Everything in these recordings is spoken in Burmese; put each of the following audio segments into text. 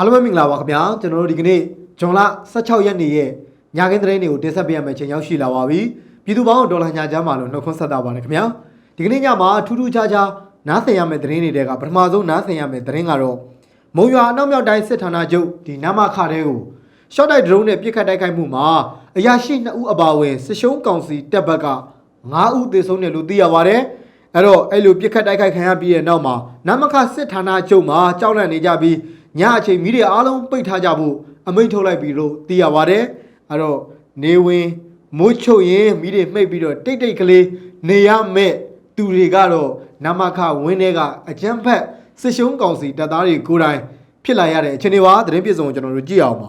အားလုံးပဲမင်္ဂလာပါခင်ဗျာကျွန်တော်တို့ဒီကနေ့ဂျွန်လ16ရက်နေ့ရဲ့ညခင်းသတင်းတွေကိုတင်ဆက်ပေးရမယ့်ချိန်ရောက်ရှိလာပါပြီပြည်သူပေါင်းဒေါ်လာညာချမ်းပါလို့နှုတ်ခွန်းဆက်တာပါတယ်ခင်ဗျာဒီကနေ့ညမှာထူးထူးခြားခြားနားဆင်ရမယ့်သတင်းတွေကပထမဆုံးနားဆင်ရမယ့်သတင်းကတော့မုံရွာအနောက်မြောက်တိုင်းစစ်ဌာနချုပ်ဒီနမခတဲ့ကိုရှော့တိုက်ဒရုန်းနဲ့ပြစ်ခတ်တိုက်ခိုက်မှုမှာအရာရှိ2ဦးအပါအဝင်စစ်ရှုံးကောင်စီတပ်ဘက်က9ဦးသေဆုံးတယ်လို့သိရပါတယ်အဲ့တော့အဲ့လိုပြစ်ခတ်တိုက်ခိုက်ခံရပြီးတဲ့နောက်မှာနမခစစ်ဌာနချုပ်မှာကြောက်လန့်နေကြပြီး ညအချိန်မီးတွေအားလုံးပိတ်ထားကြဖို့အမိန့်ထုတ်လိုက်ပြီလို့သိရပါတယ်အဲ့တော့နေဝင်မိုးချုပ်ရင်မီးတွေမှိတ်ပြီးတော့တိတ်တိတ်ကလေးနေရမဲ့သူတွေကတော့နမခဝင်းတွေကအကျန်းဖက်စစ်ရှုံးကောင်စီတပ်သားတွေကိုယ်တိုင်ဖြစ်လာရတဲ့အခြေအနေပါသတင်းပြည့်စုံကိုကျွန်တော်တို့ကြည့်အောင်ပါ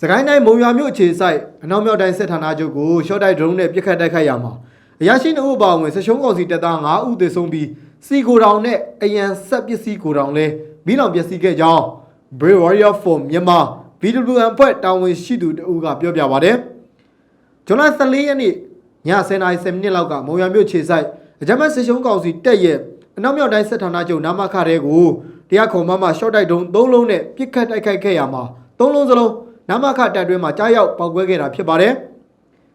စကိုင်းတိုင်းမုံရွာမြို့အခြေစိုက်အနောက်မြောက်တိုင်းစစ်ဌာနချုပ်ကိုရှော့တိုက်ဒရုန်းနဲ့ပြစ်ခတ်တိုက်ခိုက်ရမှာအရာရှိနှုတ်အပါအဝင်ဆရှုံးကောင်စီတပ်သား9ဦးသေဆုံးပြီးစီကိုတောင်နဲ့အရန်ဆက်ပစ္စည်းကိုတောင်လဲ မိလောင်ပျက်စီးခဲ့ကြောင်း Brave Warrior for မြန်မာ BWM ဖွဲ့တာဝန်ရှိသူတဦးကပြောပြပါတယ်ဇွန်လ14ရက်နေ့ည10:10မိနစ်လောက်ကမုံရွာမြို့ခြေဆိုင်အကြမ်းဖက်ဆရှုံးကောင်စီတက်ရဲ့အနောက်မြောက်တိုင်းစစ်ဌာနချုပ်နာမခတဲ့ကိုတရားခုံမမရှော့တိုက်ဒုံ3လုံးနဲ့ပြစ်ခတ်တိုက်ခိုက်ခဲ့ရမှာ3လုံးစလုံးနာမခတပ်တွင်းမှာကြားရောက်ပောက်ကွဲခဲ့တာဖြစ်ပါတယ်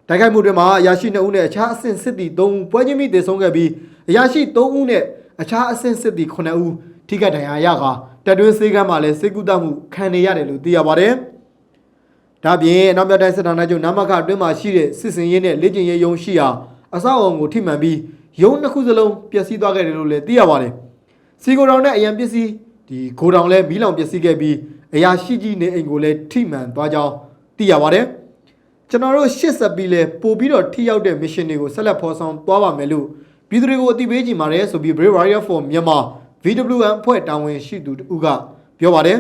တိုက်ခိုက်မှုတွင်မှာအရာရှိ2ဦးနဲ့အခြားအဆင့်စစ်သည်3ဦးပွဲချင်းမိသေဆုံးခဲ့ပြီးအရာရှိ3ဦးနဲ့အခြားအဆင့်စစ်သည်9ဦး ထိခိုက်ဒဏ်ရာရကတပ်တွင်းစေကမ်းမှာလည်းစေကူတမှုခံနေရတယ်လို့သိရပါတယ်ဒါပြင်အနောက်မြောက်တိုင်းစစ်ဌာနချုပ်နာမခအတွင်းမှာရှိတဲ့စစ်စင်ရေးနဲ့လက်ကျင်ရေးယုံရှိရာအဆောက်အအုံကိုထိမှန်ပြီးယုံတစ်ခုစလုံးပျက်စီးသွားခဲ့တယ်လို့လည်းသိရပါတယ်စီကိုတောင်နဲ့အရန်ပစ္စည်းဒီဂိုတောင်လည်းမီးလောင်ပျက်စီးခဲ့ပြီးအရာရှိကြီးနေအိမ်ကိုလည်းထိမှန်သွားကြောင်းသိရပါတယ်ကျွန်တော်တို့ရှစ်ဆက်ပြီးလဲပို့ပြီးတော့ထိရောက်တဲ့ mission တွေကိုဆက်လက်ဖော်ဆောင်သွားပါမယ်လို့ပြည်သူတွေကိုအသိပေးကြည့်ပါတယ်ဆိုပြီး Brave Warrior for Myanmar VWM ဖွဲ့တာဝန်ရှိသူတူကပြောပါတယ်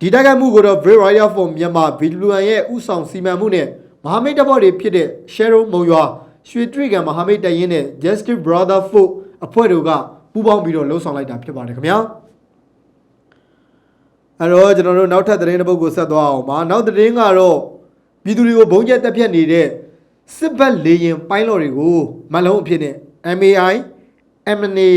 ဒီတိုက်ခိုက်မှုကိုတော့ Brave Warrior for Myanmar VWM ရဲ့ဥဆောင်စီမံမှုနဲ့မဟာမိတ်တပ်ဖွဲ့တွေဖြစ်တဲ့ Shadow မုံရွာရွှေတရိကန်မဟာမိတ်တပ်ရင်းနဲ့ Justice Brother Folk အဖွဲ့တို့ကပူးပေါင်းပြီးတော့လှုပ်ဆောင်လိုက်တာဖြစ်ပါတယ်ခင်ဗျာအဲ့တော့ကျွန်တော်တို့နောက်ထပ်သတင်းတစ်ပုဒ်ကိုဆက်သွားအောင်ပါနောက်သတင်းကတော့ပြည်သူတွေကိုဘုံကျက်တက်ဖြတ်နေတဲ့စစ်ဘက်လေရင်ပိုင်းလော်တွေကိုမလုံးအဖြစ်နဲ့ MAI MNA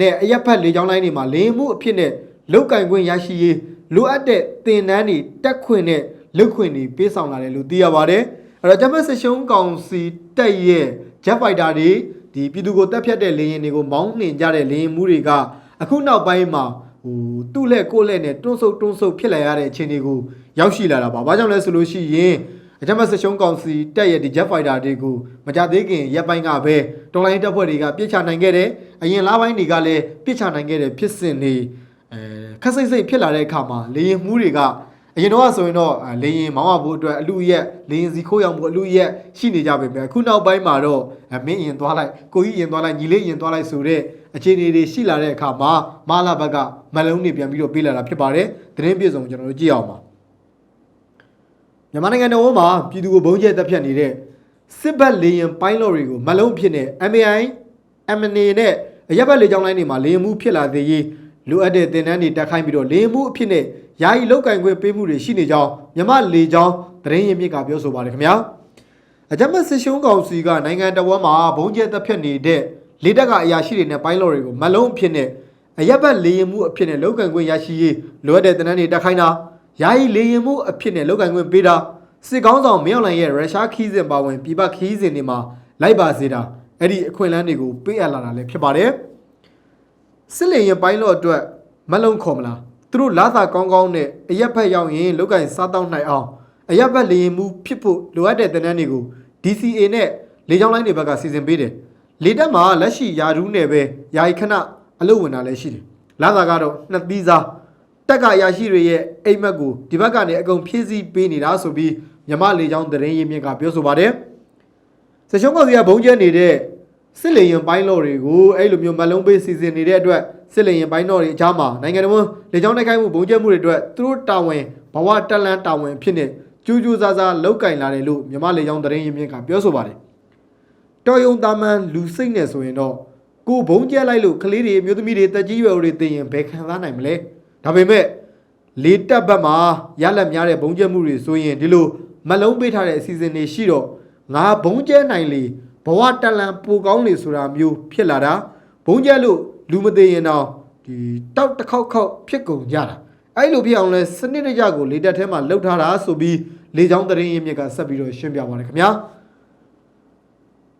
နဲ့အရက်ဖက်လေကြောင်းလိုင်းတွေမှာလေရင်မှုအဖြစ်နဲ့လုတ်ကင်ခွင့်ရရှိရေးလိုအပ်တဲ့တင်နန်းတွေတက်ခွင့်နဲ့လုတ်ခွင့်တွေပေးဆောင်လာတယ်လို့သိရပါတယ်အဲ့တော့ဂျမတ်စစ်ရှုံးကောင်စီတက်ရဲ့ Jet Fighter တွေဒီပြည်သူကိုတက်ဖြတ်တဲ့လေရင်တွေကိုမောင်းနှင်ကြတဲ့လေရင်မှုတွေကအခုနောက်ပိုင်းမှာဟိုသူ့လက်ကိုယ့်လက်နဲ့တွန်းဆုပ်တွန်းဆုပ်ဖြစ်လာရတဲ့အခြေအနေကိုရောက်ရှိလာတာပါ။ဘာကြောင့်လဲဆိုလို့ရှိရင် အကြမ်းဖက်စစ်ရှုံးကောင်စီတက်ရဲ့ဒီ Jet Fighter တွေကိုမကြသေးခင်ရက်ပိုင်းကပဲတော်လိုင်းတပ်ဖွဲ့တွေကပြစ်ချနိုင်ခဲ့တယ်။အရင်လပိုင်းတွေကလည်းပြစ်ချနိုင်ခဲ့တဲ့ဖြစ်စဉ်တွေအဲခက်စိတ်စိတ်ဖြစ်လာတဲ့အခါမှာလေရင်မှုတွေကအရင်တော့ဆိုရင်တော့အဲလေရင်မောင်းရဖို့အတွက်အလူရက်လေရင်စီခိုးရောက်ဖို့အလူရက်ရှိနေကြပါပဲအခုနောက်ပိုင်းမှာတော့အဲမင်းရင်သွားလိုက်ကိုကြီးရင်သွားလိုက်ညီလေးရင်သွားလိုက်ဆိုတဲ့အခြေအနေတွေရှိလာတဲ့အခါမှာမာလာဘက်ကမလုံးတွေပြန်ပြီးတော့ပေးလာတာဖြစ်ပါတယ်သတင်းပြည့်စုံကျွန်တော်တို့ကြည့်အောင်ပါ မြန်မာနိုင်ငံတော်မှာပြည်သူကိုဘုံကျဲတက်ဖြတ်နေတဲ့စစ်ဘက်လေရင်ပိုင်းလော်တွေကိုမလုံးဖြစ်နေ MAI MNA နဲ့အရက်ဘက်လေကြောင်းလိုင်းတွေမှာလေရင်မှုဖြစ်လာသေးရေးလိုအပ်တဲ့တင်နန်းတွေတက်ခိုင်းပြီးတော့လေရင်မှုအဖြစ်နဲ့ယာယီလောက်ကင်ခွင့်ပေးမှုတွေရှိနေကြောင်းမြမလေကြောင်းသတင်းရင်းမြစ်ကပြောဆိုပါတယ်ခင်ဗျာအကြမ်းဖက်စစ်ရှုံးကောင်စီကနိုင်ငံတော်ဝန်မှာဘုံကျဲတက်ဖြတ်နေတဲ့လေတက်ကအရာရှိတွေနဲ့ပိုင်းလော်တွေကိုမလုံးအဖြစ်နဲ့အရက်ဘက်လေရင်မှုအဖြစ်နဲ့လောက်ကင်ခွင့်ရရှိရေးလိုအပ်တဲ့တင်နန်းတွေတက်ခိုင်းတာ ယာယီလေရင်မှုအဖြစ်နဲ့လောက်ကင်ခွင့်ပေးတာစစ်ကောင်းဆောင်မင်းအောင်လှိုင်ရဲ့ရုရှားခီးစဉ်ပါဝင်ပြည်ပခီးစဉ်တွေမှာလိုက်ပါစေတာအဲ့ဒီအခွင့်အလမ်းတွေကိုပေးအပ်လာတာလည်းဖြစ်ပါတယ်စစ်လေရင်ပိုင်းလော့အတွက်မလုံးခေါ်မလားသူတို့လာသာကောင်းကောင်းနဲ့အရက်ဖက်ရောက်ရင်လောက်ကင်စားတောင်းနိုင်အောင်အရက်ဖက်လေရင်မှုဖြစ်ဖို့လိုအပ်တဲ့တင်နန်းတွေကို DCA နဲ့လေကြောင်းလိုင်းတွေဘက်ကစီစဉ်ပေးတယ်လေတက်မှာလက်ရှိယာရူးနယ်ပဲယာယီခဏအလုပ်ဝင်တာလည်းရှိတယ်လာသာကတော့နှစ်သီးစား တက်ကရရှိတွေရဲ့အိမ်မက်ကိုဒီဘက်ကနေအကုန်ဖြည့်ဆည်းပေးနေတာဆိုပြီးမြမလေချောင်းသတင်းရင်းမြစ်ကပြောဆိုပါတယ်။စရှုံးကောင်စီကဘုံကျဲနေတဲ့စစ်လေရင်ပိုင်းလော်တွေကိုအဲ့လိုမျိုးမလုံးပေးစီစဉ်နေတဲ့အတွက်စစ်လေရင်ပိုင်းလော်တွေအကြားမှာနိုင်ငံတော်လေချောင်းတိုက်ခိုက်မှုဘုံကျဲမှုတွေအတွက်သူတို့တာဝန်ဘဝတက်လန်းတာဝန်ဖြစ်နေကျူးကျူးဆာဆာလောက်ကင်လာတယ်လို့မြမလေချောင်းသတင်းရင်းမြစ်ကပြောဆိုပါတယ်။တော်ယုံတာမန်လူစိတ်နဲ့ဆိုရင်တော့ကိုဘုံကျဲလိုက်လို့ကလေးတွေမျိုးသမီးတွေတက်ကြီးရွယ်တွေသိရင်ဘယ်ခံစားနိုင်မလဲ။ ဒါပေမဲ့လေတက်ဘက်မှာရလက်များတဲ့ဘုံကျဲမှုတွေဆိုရင်ဒီလိုမလုံးပေးထားတဲ့အစီအစဉ်တွေရှိတော့ငါဘုံကျဲနိုင်လေဘဝတက်လန်ပူကောင်းလေဆိုတာမျိုးဖြစ်လာတာဘုံကျဲလို့လူမသေးရင်တော့ဒီတောက်တစ်ခေါက်ခေါက်ဖြစ်ကုန်ကြတာအဲ့လိုဖြစ်အောင်လဲစနစ်တကျကိုလေတက်ထဲမှာလှုပ်ထားတာဆိုပြီးလေချောင်းသတင်းရင်းမြစ်ကဆက်ပြီးတော့ရှင်းပြပါတယ်ခင်ဗျာ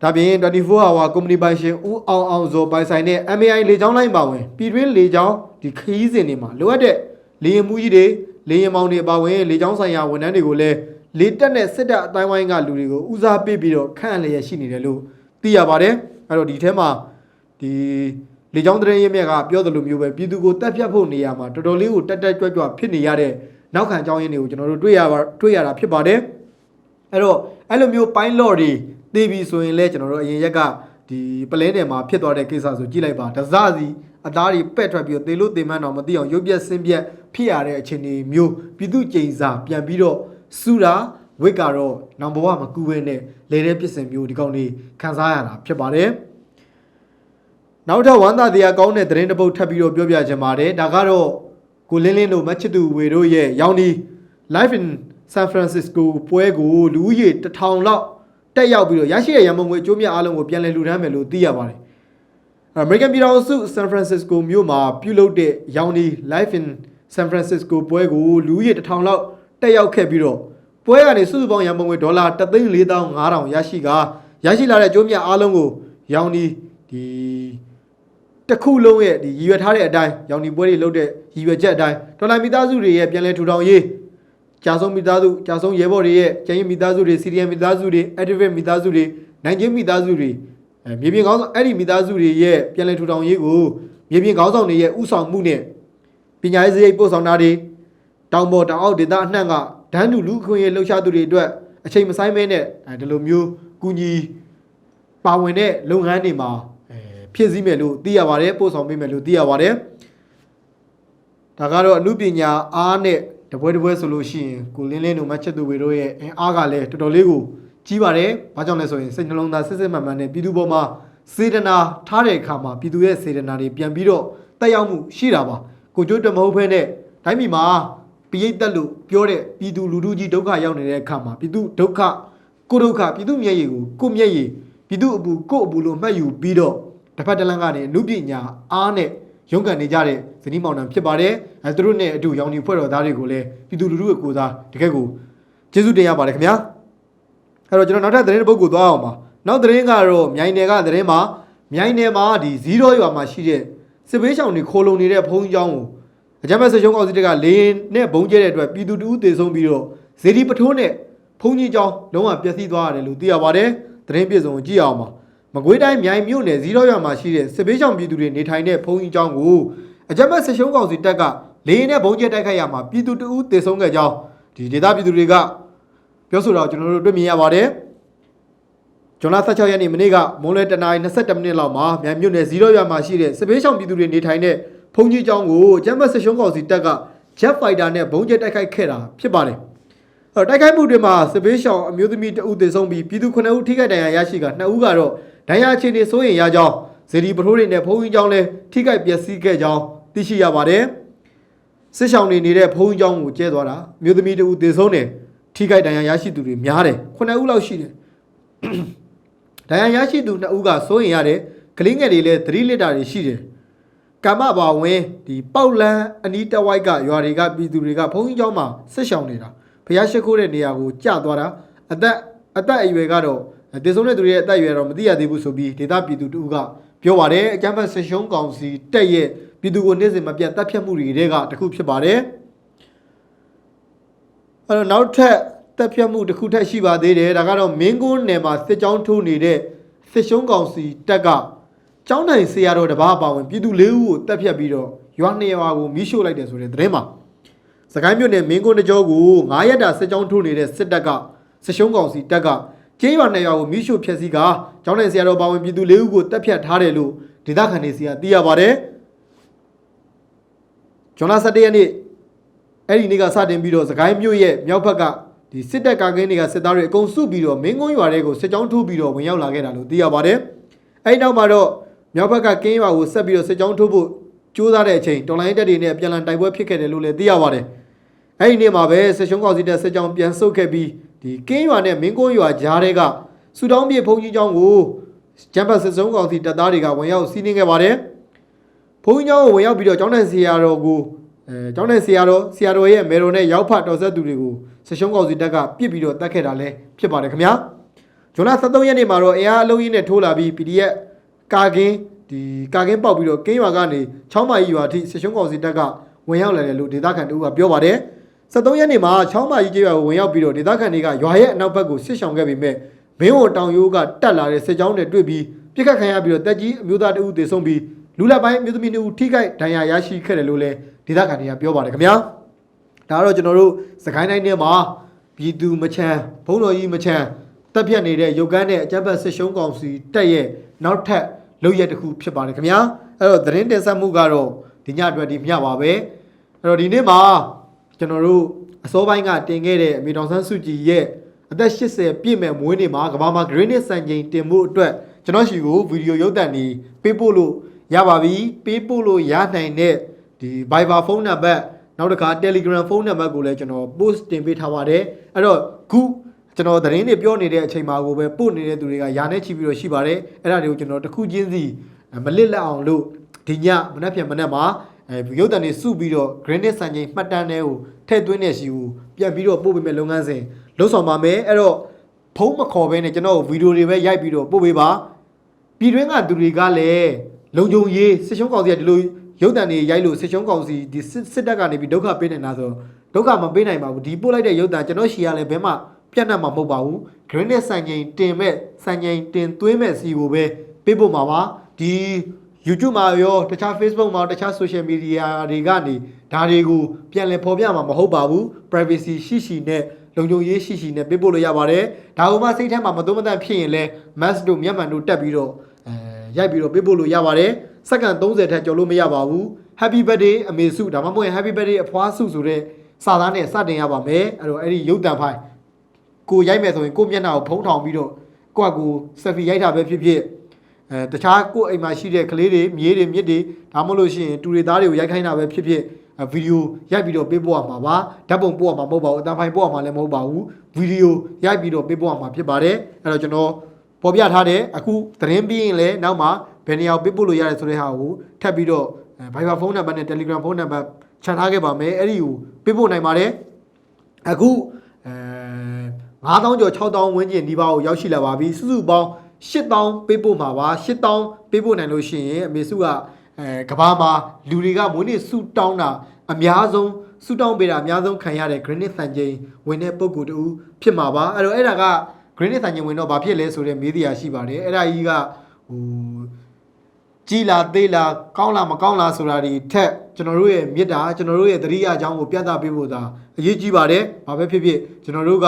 ဒါပြင်24 hour company ပိုင်ရှင်ဦးအောင်အောင်ဇော်ပိုင်ဆိုင်တဲ့ MAI လေချောင်းလိုင်းပါဝင်ပြည်တွင်းလေချောင်း ဒီခရီးစဉ်တွေမှာလိုအပ်တဲ့လေရင်မှုကြီးတွေလေရင်မောင်တွေပါဝင်လေချောင်းဆိုင်ရာဝန်ထမ်းတွေကိုလည်းလေတက်နဲ့စစ်တပ်အတိုင်းဝိုင်းကလူတွေကိုဦးစားပေးပြီးတော့ခန့်အပ်လျက်ရှိနေတယ်လို့သိရပါတယ်အဲ့တော့ဒီထဲမှာဒီလေချောင်းသတင်းရင်းမြစ်ကပြောသလိုမျိုးပဲပြည်သူကိုတက်ဖြတ်ဖို့နေရာမှာတော်တော်လေးကိုတက်တက်ကြွကြွဖြစ်နေရတဲ့နောက်ခံအကြောင်းရင်းတွေကိုကျွန်တော်တို့တွေ့ရပါတွေ့ရတာဖြစ်ပါတယ်အဲ့တော့အဲ့လိုမျိုးပိုင်းလော့တွေသိပြီဆိုရင်လည်းကျွန်တော်တို့အရင်ရက်ကဒီပလဲနယ်မှာဖြစ်သွားတဲ့ကိစ္စဆိုကြည့်လိုက်ပါဒဇစီ အသားတွေပက်ထွက်ပြီးတော့သေလို့သေမှန်းတော့မသိအောင်ရုပ်ပြက်ဆင်းပြက်ဖြစ်ရတဲ့အခြေအနေမျိုးပြည်သူကြိမ်စာပြန်ပြီးတော့စူတာဝစ်ကတော့နောင်ဘဝမကူဘဲနဲ့လေတဲ့ပြစ်စင်မျိုးဒီကောင်တွေခံစားရတာဖြစ်ပါတယ်နောက်ထပ်ဝမ်းသာတရားကောင်းတဲ့သတင်းတစ်ပုဒ်ထပ်ပြီးတော့ပြောပြချင်ပါတယ်ဒါကတော့ကိုလင်းလင်းတို့မချစ်သူဝေတို့ရဲ့ရောင်ဒီ Life in San Francisco ပွဲကိုလူဦးရေတစ်ထောင်လောက်တက်ရောက်ပြီးတော့ရရှိတဲ့ရန်ပုံငွေအကျိုးမြတ်အားလုံးကိုပြန်လည်လှူဒန်းမယ်လို့သိရပါတယ်။ American ပြည်တော်စု San Francisco မြို့မှာပြုလုပ်တဲ့ရောင်ဒီ Life in San Francisco ပွဲကိုလူဦးရေတစ်ထောင်လောက်တက်ရောက်ခဲ့ပြီးတော့ပွဲကနေစုစုပေါင်းရန်ပုံငွေဒေါ်လာ3,4500ရရှိကရရှိလာတဲ့အကျိုးမြတ်အားလုံးကိုရောင်ဒီဒီတစ်ခုလုံးရဲ့ဒီရည်ရွယ်ထားတဲ့အတိုင်းရောင်ဒီပွဲတွေလုပ်တဲ့ရည်ရွယ်ချက်အတိုင်းဒေါ်လာမိသားစုတွေရဲ့ပြန်လည်ထူထောင်ရေးကြာဆုံးမိသားစုကြာဆုံးရဲဘော်တွေရဲ့ကျန်ရင်မိသားစုတွေစီရီယံမိသားစုတွေ activate မိသားစုတွေနိုင်ချင်းမိသားစုတွေ အဲမြေပြင်ကောင်းဆောင်အဲ့ဒီမိသားစုတွေရဲ့ပြန်လည်ထူထောင်ရေးကိုမြေပြင်ကောင်းဆောင်တွေရဲ့ဥဆောင်မှုနဲ့ပညာရေးစရိတ်ပို့ဆောင်တာတွေတောင်ပေါ်တောင်အောက်ဒေသအနှံ့ကဒန်းတူလူခွင့်ရေးလှုပ်ရှားသူတွေအတွက်အချိန်မဆိုင်မဲနဲ့အဲဒီလိုမျိုးကူညီပါဝင်တဲ့လုပ်ငန်းတွေမှာအဲဖြစ်စည်းမယ်လို့သိရပါတယ်ပို့ဆောင်ပေးမယ်လို့သိရပါတယ်ဒါကတော့အမှုပညာအားနဲ့တပွဲတပွဲဆိုလို့ရှိရင်ကိုလင်းလင်းတို့မချက်သူဝေတို့ရဲ့အင်အားကလည်းတော်တော်လေးကို ကြီးပါတယ်။ဘာကြောင့်လဲဆိုရင်စိတ်နှလုံးသားစစ်စစ်မှန်မှန်နဲ့ပြည်သူပေါ်မှာစေတနာထားတဲ့အခါမှာပြည်သူရဲ့စေတနာတွေပြန်ပြီးတော့တက်ရောက်မှုရှိတာပါ။ကိုကျိုးတမဟုတ်ဖဲနဲ့တိုင်းပြည်မှာပိဋသက်လို့ပြောတဲ့ပြည်သူလူထုကြီးဒုက္ခရောက်နေတဲ့အခါမှာပြည်သူဒုက္ခကိုဒုက္ခပြည်သူမျက်ရည်ကိုကိုမျက်ရည်ပြည်သူအပူကိုအပူလို့မှတ်ယူပြီးတော့တစ်ဖက်တစ်လမ်းကနေအမှုပညာအားနဲ့ရုန်းကန်နေကြတဲ့ဇနီးမောင်နှံဖြစ်ပါတယ်အဲသူတို့နဲ့အတူရောင်နေဖွဲ့တော်သားတွေကိုလည်းပြည်သူလူထုရဲ့ကိုယ်စားတကယ်ကိုကျေးဇူးတင်ရပါတယ်ခင်ဗျာ အဲ့တော့ကျွန်တော်နောက်ထပ်သတင်းတစ်ပုဒ်ကိုသွားအောင်ပါနောက်သတင်းကတော့မြိုင်နယ်ကသတင်းမှာမြိုင်နယ်မှာဒီဇီးရောရွာမှာရှိတဲ့စစ်ဘေးရှောင်တွေခိုးလုံနေတဲ့ဘုံကျောင်းကိုအကြမ်းဖက်ဆရုံးကောင်စီတပ်ကလေရင်နဲ့ဘုံကျဲတဲ့အတွက်ပြည်သူတဦးသေဆုံးပြီးတော့ဇေဒီပထိုးနဲ့ဘုံကြီးကျောင်းလုံးဝပျက်စီးသွားရတယ်လို့သိရပါတယ်သတင်းပြည့်စုံကိုကြည့်အောင်ပါမကွေးတိုင်းမြိုင်မြို့နယ်ဇီးရောရွာမှာရှိတဲ့စစ်ဘေးရှောင်ပြည်သူတွေနေထိုင်တဲ့ဘုံကြီးကျောင်းကိုအကြမ်းဖက်ဆရုံးကောင်စီတပ်ကလေရင်နဲ့ဘုံကျဲတိုက်ခိုက်ရမှာပြည်သူတဦးသေဆုံးခဲ့ကြောင်းဒီဒေသပြည်သူတွေက ပြောဆိုတော့ကျွန်တော်တို့တွေ့မြင်ရပါတယ်။ဂျွန်လာ16ရက်နေ့မနေ့ကမွန်းလွဲတနာရီ22မိနစ်လောက်မှာမြိုင်မြို့နယ်ဇီးရောရွာမှာရှိတဲ့စစ်ဘေးရှောင်ပြည်သူတွေနေထိုင်တဲ့ဘုံကြီးကျောင်းကိုအကြမ်းဖက်စစ်ရှုံးကောင်စီတပ်က Jet Fighter နဲ့ဘုံကျဲတိုက်ခိုက်ခဲ့တာဖြစ်ပါတယ်။အဲ့တော့တိုက်ခိုက်မှုတွေမှာစပေးရှောင်အမျိုးသမီးတဦးသေဆုံးပြီးပြည်သူ9ဦးထိခိုက်ဒဏ်ရာရရှိက2ဦးကတော့ဒဏ်ရာအခြေအနေစိုးရင်ရကြောင်းဇေဒီပထိုးတွေနဲ့ဘုံကြီးကျောင်းလည်းထိခိုက်ပျက်စီးခဲ့ကြောင်းသိရှိရပါတယ်စစ်ရှောင်တွေနေတဲ့ဘုံကြီးကျောင်းကိုကျဲသွားတာအမျိုးသမီးတဦးသေဆုံးတယ် ထိခိုက်ဒဏ်ရာရရှိသူတွေများတယ်9ဦးလောက်ရှိတယ်ဒဏ်ရာရရှိသူ2ဦးကစိုးရင်ရတယ်ကလေးငယ်တွေလည်းသတိလစ်တာတွေရှိတယ်ကမ္မပါဝင်ဒီပေါက်လန်းအနီးတစ်ဝိုက်ကရွာတွေကပြည်သူတွေကဘုန်းကြီးကျောင်းမှာဆက်ရှောင်နေတာဖျားရှိခိုးတဲ့နေရာကိုကြာသွားတာအသက်အသက်အရွယ်ကတော့တေဆုံးတဲ့သူတွေရဲ့အသက်အရွယ်တော့မသိရသေးဘူးဆိုပြီးဒေသပြည်သူတို့ကပြောပါတယ်အကြမ်းဖက်ဆက်ရှုံးကောင်စီတက်ရဲ့ပြည်သူကိုနေ့စဉ်မပြတ်တပ်ဖြတ်မှုတွေတွေကတစ်ခုဖြစ်ပါတယ် အဲ့တော့နောက်ထပ်တပ်ဖြတ်မှုတစ်ခုထပ်ရှိပါသေးတယ်ဒါကတော့မင်းကွန်းနယ်မှာစစ်ကြောင်းထိုးနေတဲ့စစ်ရှုံးကောင်စီတက်ကကျောင်းနိုင်ဆရာတော်တစ်ပါးပါဝင်ပြည်သူ၄ဦးကိုတပ်ဖြတ်ပြီးတော့ရွာနှစ်ရွာကိုမိရှို့လိုက်တယ်ဆိုတဲ့သတင်းမှာစကိုင်းမြို့နယ်မင်းကွန်းတကြောကို9ရက်တာစစ်ကြောင်းထိုးနေတဲ့စစ်တပ်ကစစ်ရှုံးကောင်စီတက်ကကျေးရွာနှစ်ရွာကိုမိရှို့ဖျက်ဆီးကကျောင်းနိုင်ဆရာတော်ပါဝင်ပြည်သူ၄ဦးကိုတပ်ဖြတ်ထားတယ်လို့ဒေသခံတွေစီကသိရပါတယ်ဂျွန်လာ17ရက်နေ့ အဲ့ဒီနေ့ကစတင်ပြီးတော့စကိုင်းမြို့ရဲ့မြောက်ဘက်ကဒီစစ်တပ်ကာကင်းတွေကစစ်သားတွေအကုန်စုပြီးတော့မင်းကုန်းရွာတွေကိုစစ်ကြောင်းထိုးပြီးတော့ဝင်ရောက်လာခဲ့တာလို့သိရပါတယ်။အဲ့ဒီနောက်မှာတော့မြောက်ဘက်ကကင်းရွာကိုဆက်ပြီးတော့စစ်ကြောင်းထိုးဖို့ကြိုးစားတဲ့အချိန်တော်လိုင်းတပ်တွေနဲ့ပြန်လည်တိုက်ပွဲဖြစ်ခဲ့တယ်လို့လည်းသိရပါတယ်။အဲ့ဒီနေ့မှာပဲစစ်ရှုံးကောင်စီတပ်စစ်ကြောင်းပြန်ဆုတ်ခဲ့ပြီးဒီကင်းရွာနဲ့မင်းကုန်းရွာကြားတွေကစူတောင်းပြေဖုန်ကြီးကျောင်းကိုဂျမ်ဘတ်စစ်ရှုံးကောင်စီတပ်သားတွေကဝင်ရောက်စီးနင်းခဲ့ပါတယ်။ဘုန်းကြီးကျောင်းကိုဝင်ရောက်ပြီးတော့ကျောင်းထိုင်ဆရာတော်ကို အဲကျောင်းတဲ့ဆရာတော်ဆရာတော်ရဲ့မေတော်နဲ့ရောက်ဖတ်တော်ဆက်သူတွေကိုဆရှုံးကောင်စီတပ်ကပြစ်ပြီးတော့တတ်ခဲ့တာလည်းဖြစ်ပါတယ်ခင်ဗျာဇွန်လ23ရက်နေ့မှာတော့အင်အားအလုံးကြီးနဲ့ထိုးလာပြီး PDF ကာကင်းဒီကာကင်းပေါက်ပြီးတော့ကင်းရွာကနေ6မိုင်ရွာအထိဆရှုံးကောင်စီတပ်ကဝင်ရောက်လာတယ်လို့ဒေသခံတို့ကပြောပါတယ်73ရက်နေ့မှာ6မိုင်ကြီးရွာကိုဝင်ရောက်ပြီးတော့ဒေသခံတွေကရွာရဲ့အနောက်ဘက်ကိုဆစ်ဆောင်ခဲ့ပြီးမဲ့မင်းဝန်တောင်ရိုးကတက်လာတဲ့စစ်ကြောင်းတွေတွေ့ပြီးပြစ်ခတ်ခံရပြီးတော့တက်ကြီးအမျိုးသားတအုပ်သေဆုံးပြီး လူလက်ပိုင်းအမျိုးသမီးတို့ထိခိုက်ဒဏ်ရာရရှိခဲ့တယ်လို့လည်းဒေသခံတွေကပြောပါတယ်ခင်ဗျာဒါကတော့ကျွန်တော်တို့စကိုင်းတိုင်းထဲမှာပြည်သူမချမ်းဘုံတော်ကြီးမချမ်းတက်ပြတ်နေတဲ့ရုပ်ကန်းနဲ့အကြမ်းဖက်ဆစ်ရှုံးကောင်စီတက်ရဲ့နောက်ထပ်လုပ်ရက်တစ်ခုဖြစ်ပါတယ်ခင်ဗျာအဲ့တော့သတင်းတင်ဆက်မှုကတော့ဒီညအတွက်ဒီမျှပါပဲအဲ့တော့ဒီနေ့မှာကျွန်တော်တို့အစောပိုင်းကတင်ခဲ့တဲ့အမေတော်ဆန်းစုကြည်ရဲ့အသက်80ပြည့်မဲ့မွေးနေ့မှာကမ္ဘာမှာ Granite စံချိန်တင်မှုအတွက်ကျွန်တော်ရှိကိုဗီဒီယိုရုပ်သံนี้ပေးပို့လို့ ရပါပြီပေးပို့လို့ရနိုင်တဲ့ဒီ Viber ဖုန်းနံပါတ်နောက်တစ်ခါ Telegram ဖုန်းနံပါတ်ကိုလည်းကျွန်တော် post တင်ပေးထားပါတယ်အဲ့တော့ခုကျွန်တော်သတင်းတွေပြောနေတဲ့အချိန်မှာကိုပဲပို့နေတဲ့သူတွေကယာနဲ့ချီပြီးတော့ရှိပါတယ်အဲ့ဒါတွေကိုကျွန်တော်တစ်ခုချင်းစီမလစ်လက်အောင်လို့ဒီညမနက်ဖြန်မနက်မှာအဲရုပ်တံတွေစုပြီးတော့ Granite စံချိန်မှတ်တမ်းတွေကိုထည့်သွင်းနေရှိကိုပြန်ပြီးတော့ပို့ပေးမယ်လုပ်ငန်းစဉ်လှုပ်ဆောင်ပါမယ်အဲ့တော့ဖုန်းမခေါ်ဘဲနဲ့ကျွန်တော်ဗီဒီယိုတွေပဲရိုက်ပြီးတော့ပို့ပေးပါပြည်တွင်းကသူတွေကလည်း လုံခြုံရေးစစ်ရှုံးကောင်စီကဒီလိုရုပ်တံတွေရိုက်လို့စစ်ရှုံးကောင်စီဒီစစ်စစ်တပ်ကနေပြီးဒုက္ခပေးနေတာဆိုဒုက္ခမပေးနိုင်ပါဘူးဒီပို့လိုက်တဲ့ရုပ်တံကျွန်တော်ရှီရလဲဘယ်မှပြတ်နှက်မှာမဟုတ်ပါဘူး Granite စံချိန်တင်မဲ့စံချိန်တင်သွင်းမဲ့စီကိုပဲပေးဖို့မှာပါဒီ YouTube မှာရောတခြား Facebook မှာတခြား social media တွေကနေဒါတွေကိုပြန်လည်ဖော်ပြမှာမဟုတ်ပါဘူး privacy ရှိရှိနဲ့လုံခြုံရေးရှိရှိနဲ့ပေးပို့လို့ရပါတယ်ဒါကမှစိတ်ထဲမှာမသုံးမသန့်ဖြစ်ရင်လဲ mask တို့မျက်မှန်တို့တက်ပြီးတော့အဲ ရိုက်ပြီးတော့ပေးပို့လို့ရပါတယ်စက္ကန့်30ထက်ကျော်လို့မရပါဘူး Happy birthday အမေစုဒါမှမဟုတ်ရင် Happy birthday အဖွားစုဆိုတဲ့စာသားနဲ့စတင်ရပါမယ်အဲ့တော့အဲ့ဒီရုပ်တံဖိုင်ကိုရိုက်မယ်ဆိုရင်ကိုမျက်နှာကိုဖုံးထောင်ပြီးတော့ကိုယ့်အကူ selfie ရိုက်တာပဲဖြစ်ဖြစ်အဲတခြားကိုယ့်အိမ်မှာရှိတဲ့ကလေးတွေမြေးတွေမြစ်တွေဒါမှမဟုတ်လို့ရှိရင်တူတွေသားတွေကိုရိုက်ခိုင်းတာပဲဖြစ်ဖြစ်ဗီဒီယိုရိုက်ပြီးတော့ပေးပို့ရမှာပါဓာတ်ပုံပို့ရမှာမဟုတ်ပါဘူးအတန်ဖိုင်ပို့ရမှာလည်းမဟုတ်ပါဘူးဗီဒီယိုရိုက်ပြီးတော့ပေးပို့ရမှာဖြစ်ပါတယ်အဲ့တော့ကျွန်တော် ပေါ်ပြထားတဲ့အခုသတင်းပြီးရင်လည်းနောက်မှဘယ်နေရာကိုပေးပို့လို့ရတယ်ဆိုတဲ့ဟာကိုထပ်ပြီးတော့ Viber ဖုန်းနံပါတ်နဲ့ Telegram ဖုန်းနံပါတ်ချန်ထားခဲ့ပါမယ်အဲ့ဒီကိုပေးပို့နိုင်ပါတယ်အခုအဲ9000ကျော်6000ဝန်းကျင်ဒီပါကိုရောက်ရှိလာပါပြီစုစုပေါင်း8000ပေးပို့မှာပါ8000ပေးပို့နိုင်လို့ရှိရင်အမေစုကအဲကဘာမှာလူတွေကမွေးနေ့စုတောင်းတာအများဆုံးစုတောင်းပေးတာအများဆုံးခံရတဲ့ Granite စံချိန်ဝင်တဲ့ပုံကူတူဖြစ်မှာပါအဲ့တော့အဲ့ဒါက Granite စံချိန်ဝင်တော့ဘာဖြစ်လဲဆိုတဲ့မေးတရားရှိပါတယ်အဲ့ဒါကြီးကဟိုကြီးလာသေးလားကောင်းလားမကောင်းလားဆိုတာဒီထက်ကျွန်တော်တို့ရဲ့မေတ္တာကျွန်တော်တို့ရဲ့တတိယအကြောင်းကိုပြသပေးဖို့သာအရေးကြီးပါတယ်ဘာပဲဖြစ်ဖြစ်ကျွန်တော်တို့က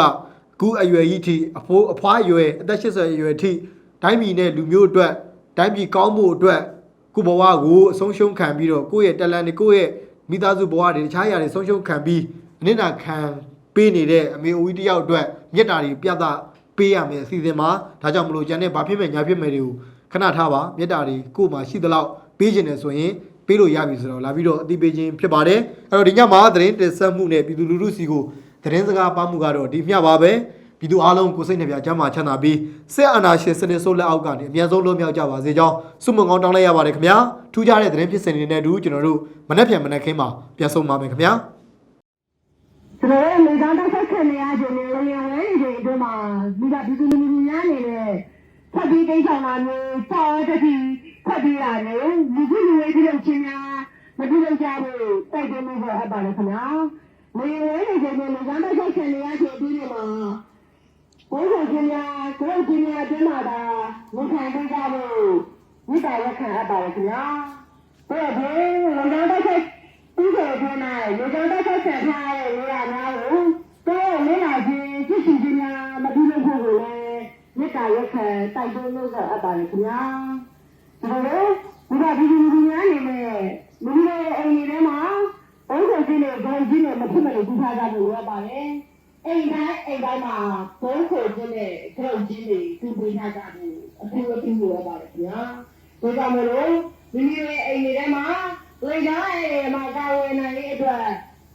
ခုအရွယ်ကြီးထိအဖိုးအဖွားအရွယ်အသက်80အရွယ်ထိတိုင်းပြည်နဲ့လူမျိုးအတွက်တိုင်းပြည်ကောင်းဖို့အတွက်ကိုဘဝကိုအဆုံးရှုံးခံပြီးတော့ကိုယ့်ရဲ့တက်လန်တွေကိုယ့်ရဲ့မိသားစုဘဝတွေတခြားအရာတွေဆုံးရှုံးခံပြီးအနစ်နာခံပေးနေတဲ့အမေအိုကြီးတယောက်အတွက်မေတ္တာတွေပြသ ပေးရမယ်အစီအစဉ်မှာဒါကြောင့်မလို့ကျန်တဲ့ဘာဖြစ်မယ်ညာဖြစ်မယ်တွေကိုခဏထားပါမေတ္တာတွေကိုယ်မှာရှိသလောက်ပေးခြင်းတယ်ဆိုရင်ပေးလို့ရပြီဆိုတော့လာပြီးတော့အတိပေးခြင်းဖြစ်ပါတယ်အဲ့တော့ဒီညမှာသတင်းတင်ဆက်မှုနဲ့ပြည်သူလူထုစီကိုသတင်းစကားပါမှုကတော့ဒီမျှပါပဲပြည်သူအားလုံးကိုစိတ်နှပြချမ်းသာချမ်းသာပြီးစစ်အာဏာရှင်စနစ်ဆိုးလက်အောက်ကနေအမြန်ဆုံးလွတ်မြောက်ကြပါစေကြောင်းဆုမွန်ကောင်းတောင်းလိုက်ရပါတယ်ခင်ဗျာထူးခြားတဲ့သတင်းဖြစ်စဉ်တွေနဲ့အတူကျွန်တော်တို့မနေ့ပြန်မနေ့ခင်းမှာပြန်ဆုံပါမယ်ခင်ဗျာကျွန် တော်ရဲ့မိသားစုဆက်ခံနေရခြင်းနဲ့လျံဝဲနေခြင်းအတွင်းမှာမိသားစုလူလူများနေနဲ့ဖတ်ပြီးကိစ္စလာမျိုးစောက်တတိဖတ်ပြီးရတယ်လူစုလူဝေးတဲ့ချင်းများမပြုလုပ်ကြဘူးတိုက်တွန်းမှုဟောအပ်ပါတယ်ခင်ဗျာမေဝဲနေခြင်းနဲ့မိသားစုဆက်ခံနေရခြင်းအတွင်းမှာဘုရားရှင်များကိုယ်ရှင်များအတွင်းမှာဒါဝန်ခံပေးကြလို့ဝိတာရခံအပ်ပါတယ်ခင်ဗျာဘယ်ဘယ်လုံခြုံတဲ့ ဥစ္စာတွေနဲ့လူသားတစ်ဆက်ဆက်ထားတဲ့နေရာများကိုတော့မင်းလာခြင်းကြည့်ရှင်ခြင်းများမပြုလုပ်ဖို့ကိုလည်းမေတ္တာရက်ခံတိုက်တွန်းလို့ဆိုအပ်ပါတယ်ခင်ဗျာဒါလိုဘုရားဒီဒီဒီများနေနဲ့မိမိရဲ့အိမ်ကြီးထဲမှာဘုရားရှင်နဲ့ဂုဏ်ကြီးနဲ့မဖြစ်မလို့ပြုထားကြဖို့လိုအပ်ပါတယ်အိမ်တိုင်းအိမ်တိုင်းမှာဘုန်းခိုခြင်းနဲ့ဂုဏ်ကြီးတွေပြုပေးထားကြဖို့အထူးအထူးလိုအပ်ပါတယ်ခင်ဗျာဒါကြောင့်မလို့မိမိရဲ့အိမ်ကြီးထဲမှာ လေကားရဲ့မှာကာဝယ်နိုင်တဲ့အတွက်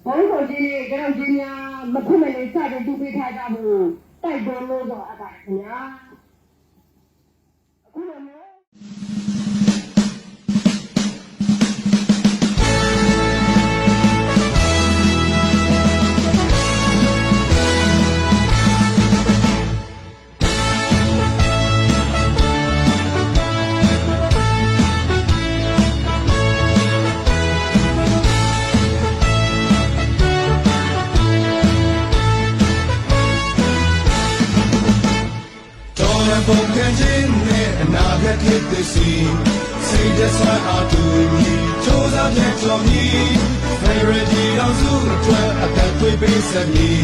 ဘုန်းတော်ကြီးနဲ့ကြောက်ကြီးများမဖြစ်မနေစတဲ့သူပေးထားကြဖို့တိုက်တွန်းလို့တော့အပ်ပါခင်ဗျာအခုလို ခေတ်သစ်စီစိတ်သက်သာအတူညီချိုးစားတဲ့ကြော်မီ Favorite အောင်စုအတွက်အသက်သွေးပေးဆက်မည်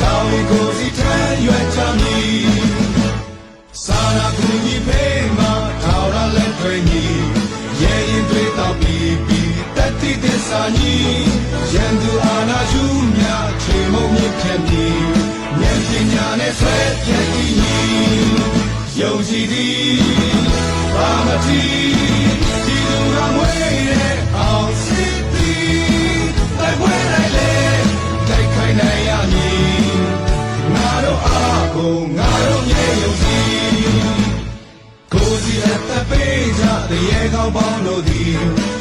ကောင်းကိုစီထမ်းရွက်ချမည်စာရာကူညီပေးမှာထောက်ရလက်တွေညီရဲရင်တွေတော့ပြီးပြီး တတိသစ္စာညီရန်သူအာနာယူမြချေမုံမြင့်ခဲ့မည်ဉာဏ်ပညာနဲ့ဆွဲပြည့်ညီယုံကြည်သည်ဘာမတိဒီလူကမွေးတဲ့အောင်စစ်သည်တိုက်ပွဲလိုက်လေတိုက်ခိုင်းနိုင်ရမည်ငါတို့အားကိုငါတို့မြေယုံကြည်ကိုစီအသက်ပေးကြတရေကောင်းပေါင်းတို့သည်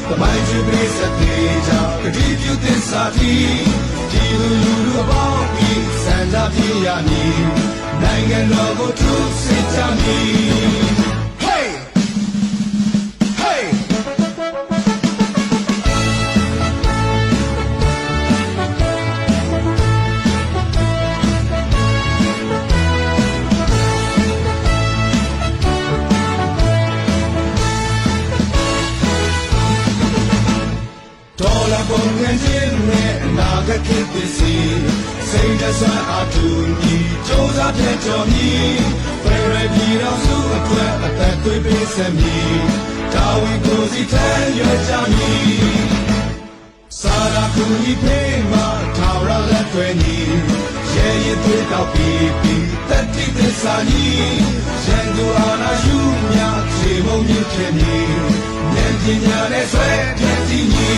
တမိုင်းချစ်ပေးစတဲ့ကြကတိပြုသစ္စာတီဒီလူလူလူအပေါင်းဤစံကြပြရမည် နိုင်ငံတော်ကိုထုစစ်ကြမည် စိတ်သက်ဆွမ်းအတူညီစူးစမ်းပြည့်ကျော်မည်ဖရယ်ပြည်တော်စုအတွက်အသက်သွေးပေးဆက်မည်တာဝန်ကိုစီထမ်းရွက်ကြမည်စာရာကူညီပေးမှာထာဝရလက်တွေညီရဲရဲသွေးတောက်ပြီးပြီးတတိသစ္စာညီရန်သူအာနာယူမြခြေမုံမြင့်ခဲ့မည်ဉာဏ်ပညာနဲ့ဆွဲပြည့်တည်ညီ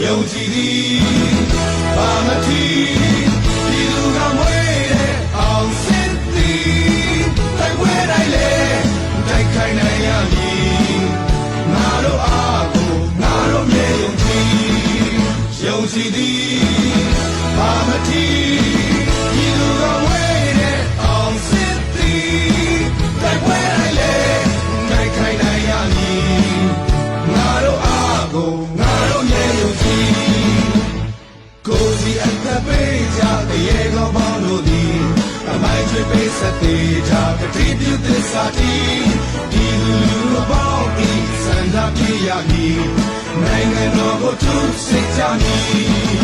ယုံကြည်သည်ဘာမတိ ယုံကြည်သည်ဘာမတိဒီလူကမွေးတဲ့အောင်စစ်သည်တိုက်ပွဲတိုင်းလေတိုက်ခိုင်းနိုင်ရမည်ငါတို့အားကိုငါတို့မြေယုံကြည်ကိုစီအသက်ပေးကြတရေကောင်းပေါင်းတို့သည်အမိုင်းချွေပေးဆက်သေးကြကတိပြုသစ္စာတီဒီလူလူအပေါင်းဤစံသာပြရမည် နိုင်ငံတော်ကိုထုစစ်ကြမည်